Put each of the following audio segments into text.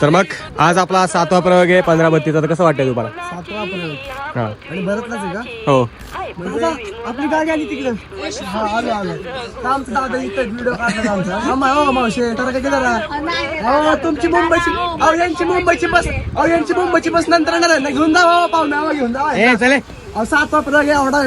तर मग आज आपला सातवा प्रयोग आहे पंधरा बत्तीसचा तर कसं वाटतंय तुम्हाला? सातवा हा. आणि भरतलाच आहे का? हो. म्हणजे आपली गाडी आली तिकडं. हा आलो आलो. तर आमचं दादा इथं व्हिडिओ काढतात आमचा आम्हा हो मावशे तर काय केलं हो तुमची मुंबईची अहो यांची मुंबईची बस अहो यांची मुंबईची बस नंतर येणार आहे. ना घेऊन जावा पाहुणे आवा घेऊन जावा ए चले. अहो सातवा प्रयोग आहे एवढा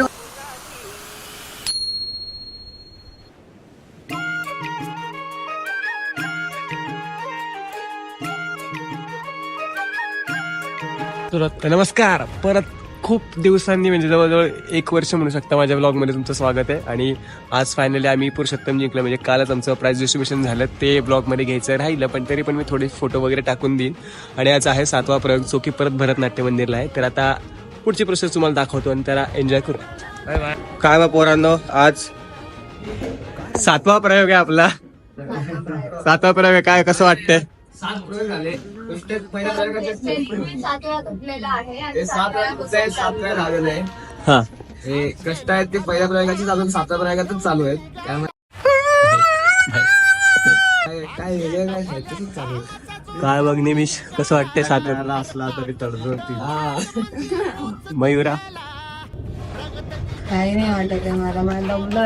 तर नमस्कार. परत खूप दिवसांनी म्हणजे जवळजवळ एक वर्ष म्हणू शकता माझ्या ब्लॉगमध्ये तुमचं स्वागत आहे. आणि आज फायनली आम्ही पुरुषोत्तम जिंकलं. म्हणजे कालच आमचं प्राइज डिस्ट्रीब्युशन झालं. ते ब्लॉगमध्ये घ्यायचं राहिलं पण तरी पण मी थोडे फोटो वगैरे टाकून देईन. आणि आज आहे सातवा प्रयोग जो की परत भरतनाट्य मंदिरला आहे. तर आता पुढची प्रोसेस तुम्हाला दाखवतो आणि त्याला एन्जॉय करू काय बा पोरांनो आज सातवा प्रयोग आहे आपला. सातवा प्रयोग. आहे. काय कसं वाटतंय? हा हे. कष्ट आहेत ते पहिल्या प्रयोगाची अजून सातव्या प्रयोगातच चालू आहेत. त्यामुळे काय- काय वेगळं काय आहे, तसंच चालू आहे. काय बघ निमिष कसं वाटतंय सातव्या त्याला असला तरी तडजोडती. मयुरा? काही नाही वाटत आहे मला मला दमलं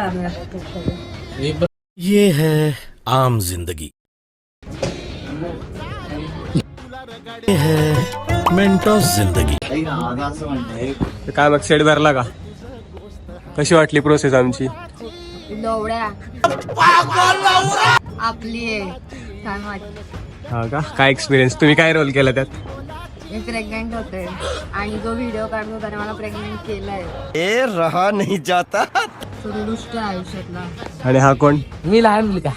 ये है आम जिंदगी. है मेंटोस जिंदगी. काय मग सेट भरला का? कशी वाटली प्रोसेस आमची? आपली छान हा का? काय एक्सपिरियन्स तुम्ही काय रोल केला त्यात? मी प्रेग्नेंट होते. आणि जो व्हिडिओ काढतो त्याने मला प्रेग्नेंट केलाय. ये रहा नहीं जाता. सुरुदुष्ट आयुष्यातला. आणि हा कोण? मी लहान मुलगा.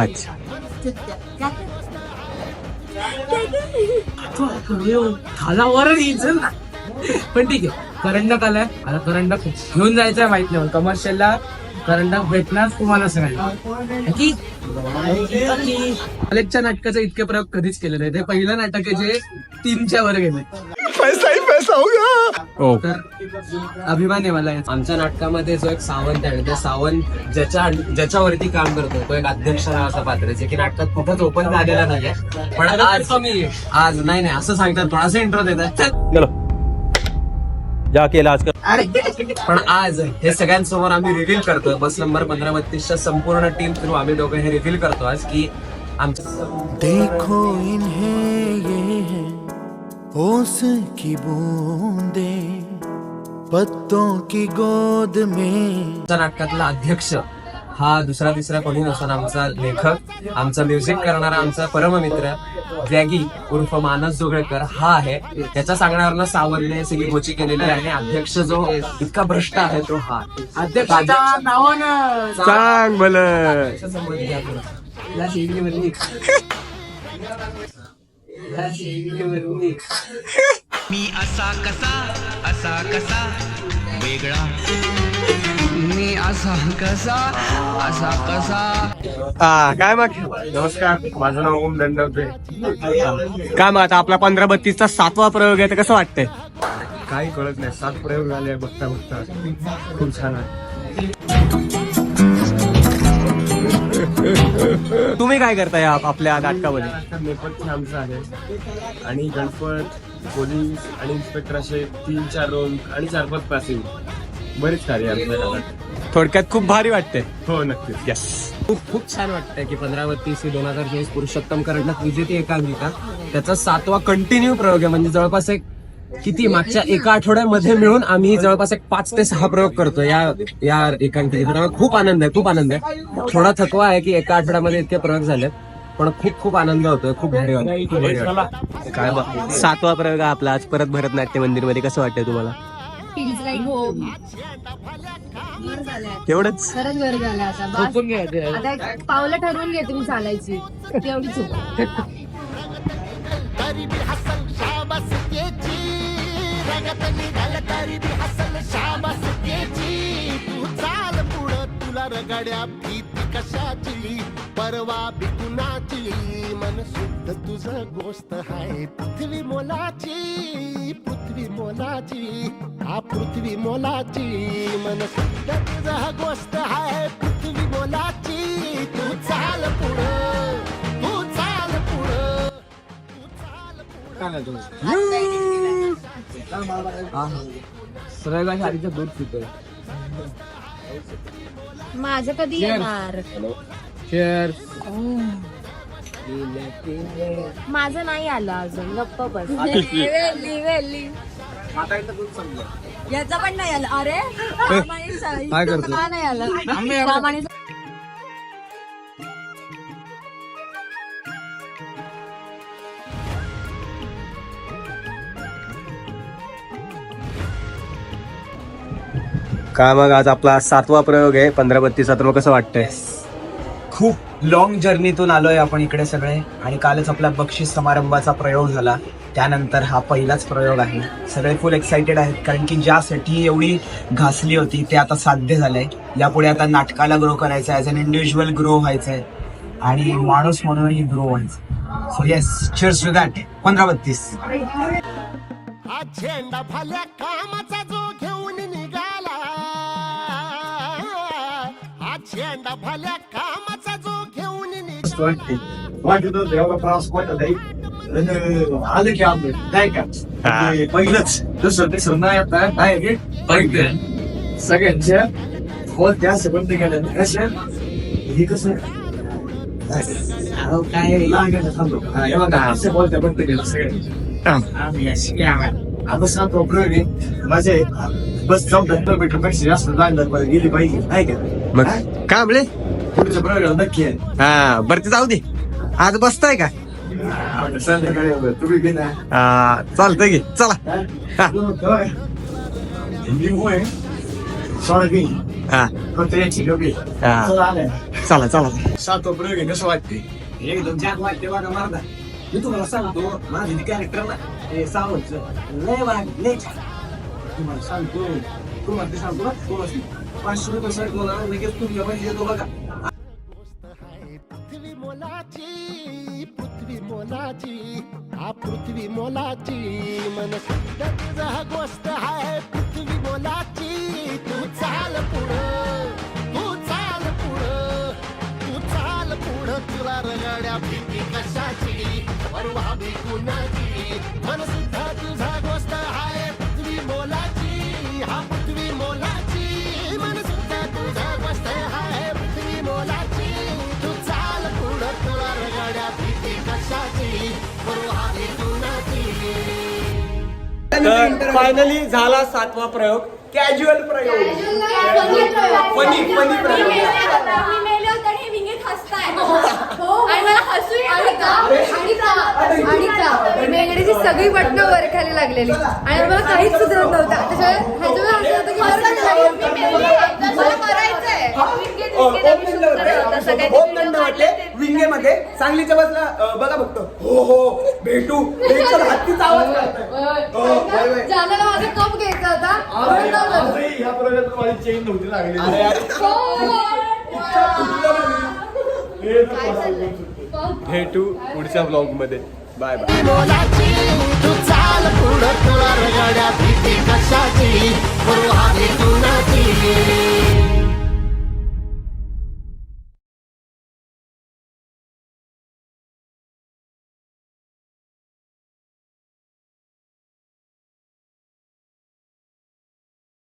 अच्छा. खालावर यायचं ना. पण ठीक आहे. करंडक आलाय. आता करंडक घेऊन जायचंय माहीत नाही कमर्शियलला करंडक भेटणार तुम्हाला सगळ्यांना. की? नाटकाचे इतके प्रयोग कधीच केले नाही. ते पहिलं नाटक आहे जे तीनच्या वर गेले. ओ तर अभिमान आहे मला. आमच्या नाटकामध्ये जो एक सावंत आहे त्या सावंत ज्याच्या ज्याच्यावरती काम करतो तो एक अध्यक्ष नावाचा पात्र आहे, जे की नाटकात कुठंच ओपन झालेला नाही पण आज आज नाही नाही असं सांगतात थोडासा इंट्रो देतात. चलो. जा केला आज पण आज हे सगळ्यांसमोर आम्ही रिव्हील करतोय. बस नंबर पंधरा बत्तीसच्या संपूर्ण टीम थ्रू आम्ही दोघं हे रिव्हील करतो आज की आमचं देखो इन्हें ये है ओस की बूंदे पत्तों की गोद में। नाटकातला अध्यक्ष हा दुसरा तिसरा कोणी नसून आमचा लेखक आमचा म्युझिक करणारा आमचा परममित्र जॅगी उर्फ मानस जोगळेकर हा आहे. त्याच्या सांगण्यावरनं सावरने सगळी गोची केलेली आहे. अध्यक्ष जो इतका भ्रष्ट आहे तो हा. अध्यक्षाच्या नावानं. सांग भल मी असा कसा असा कसा वेगळा. मी असा कसा असा कसा. हा काय मग? नमस्कार माझं नाव ओम दंडवते. काय मग आता आपला पंधरा बत्तीसचा सातवा प्रयोग आहे तर कसं वाटतंय? काही कळत नाही सात प्रयोग झाले बघता बघता खूप छान आहे. तुम्ही काय करताय आप- आपल्या नाटकामध्ये? नेपथ्य आमचं आहे. आणि गणपत पोलीस आणि इन्स्पेक्टर असे तीन चार रोल आणि चार पाच पासिंग बरेच कार्य आहे आमच्या गावात. थोडक्यात खूप भारी वाटतंय. हो नक्कीच. यस खूप खूप छान वाटतंय की पंधरा बत्तीस ही दोन हजार चोवीस पुरुषोत्तम करंडक विजेते एकांकिका त्याचा सातवा कंटिन्यू प्रयोग आहे. म्हणजे जवळपास एक किती मागच्या एका आठवड्यामध्ये मिळून आम्ही जवळपास एक पाच ते सहा प्रयोग करतो या या एकांकिकेत तर खूप आनंद आहे खूप आनंद आहे. थोडा थकवा आहे की एका आठवड्यामध्ये इतके प्रयोग झालेत पण खूप खूप आनंद होतोय खूप भारी खूप भारी. काय बघ सातवा प्रयोग आहे आपला आज परत भरतनाट्य मंदिरमध्ये कसं वाटतंय तुम्हाला? तेवढंच खरंच झालं आता. बस. आता एक पावलं ठरवून घे तुम्ही चालायची. तेवढी चूक तुला रगाड्या भीती कशाची परवा बिकुनाची मन शुद्ध तुझं गोष्ट आहे पृथ्वी मोलाची पृथ्वी मोलाची. हा पृथ्वी मोलाची. मन शुद्ध तुझ गोष्ट आहे पृथ्वी मोलाची. तू चाल पुढं तू चाल पुढं दूध पितोय. माझं कधी येणार? शेअर माझं नाही आलं अजून. गप्प बस. याचा पण नाही आलं. अरे काय करतो? नाही आलं. काय मग आज आपला सातवा प्रयोग आहे? पंधरा बत्तीस तर मग कसं वाटतंय? खूप लॉंग जर्नीतून आलोय आपण इकडे सगळे. आणि कालच आपला बक्षीस समारंभाचा प्रयोग झाला. त्यानंतर हा पहिलाच प्रयोग आहे. सगळे फुल एक्साइटेड आहेत. कारण की ज्यासाठी एवढी घासली होती ते आता साध्य झालंय. यापुढे आता नाटकाला ग्रो करायचं आहे. ॲज अन इंडिव्हिज्युअल ग्रो व्हायचंय. आणि माणूस म्हणूनही ग्रो व्हायचं. So yes cheers to that पंधरा बत्तीस हा झेंडा भल्या कामाचा जो घेऊन निघाला. आलं की आपलं काय का? पहिलंच. दुसरं तिसरं नाही आता. नाही पहिलं. सगळ्यांच्या बोल त्या सबंध कसं हे कसं? अहो, काय? लागेल थांबतो हा, हे बघा असं बोलत्या बंद केलं सगळ्यांनी. आम्ही अशी आता सांगतो प्रवीण माझे बस चौदा किलोमीटरपेक्षा जास्त पण गेली पाहिजे. आहे का? मग काय म्हणले? पुढचं प्रयोग नक्की आहे हा बरं ते जाऊ दे. आज बसताय का? आता संध्याकाळी आपण तुम्ही बी ना. हा, चालतंय की. चला. हा. लिंबू आहे सोयाबीन हा. कोणत्याची डबी हा. चला चला सातो प्रयोग आहे कसं वाटते एकदम जाग वाटते बघा मारदा. मी तुम्हाला सांगतो माझे कॅरेक्टर ना सावंत लय वाग लय छान. तुम्हाला सांगतो तुम्हाला ते सांगतो ना तुम्हाला पाचशे रुपये साठ मला लगेच तुमच्या पैसे देतो बघा पृथ्वी मोलाची पृथ्वी मोलाची हा पृथ्वी मोलाची. मन तुझा गोष्ट आहे पृथ्वी मोलाची. तू चाल पुढं तू चाल पुढं तू चाल पुढं. तुला रगड्या भीती कशाची? परवा भी कुणाची? तर फायनली झाला सातवा प्रयोग. कॅज्युअल प्रयोग. फनी फनी प्रयोग. आणि मला हसू येत आणि मेंगडीची सगळी बटणं वर खाली लागलेली. आणि मला काहीच सुचत नव्हतं. त्याच्यामुळे करायचंय विंगे तिंगे नवी सुंदर होतं. सगळ्यांचे video काढले. विंगे मध्ये सांगलीच्या बसला बघा बघतो. हो हो भेटू. भेटू हत्तीचा आवाज काढतोय. जानाला माझा कप घ्यायचा होता. म्हणून नव्हतं. ह्या प्रयोगात माझी चेन नव्हती लागली अरे अरे काय चाललंय? भेटू पुढच्या ब्लॉगमध्ये बाय बाय तू चाल पुढं तुला रगड्या भीती कशाची?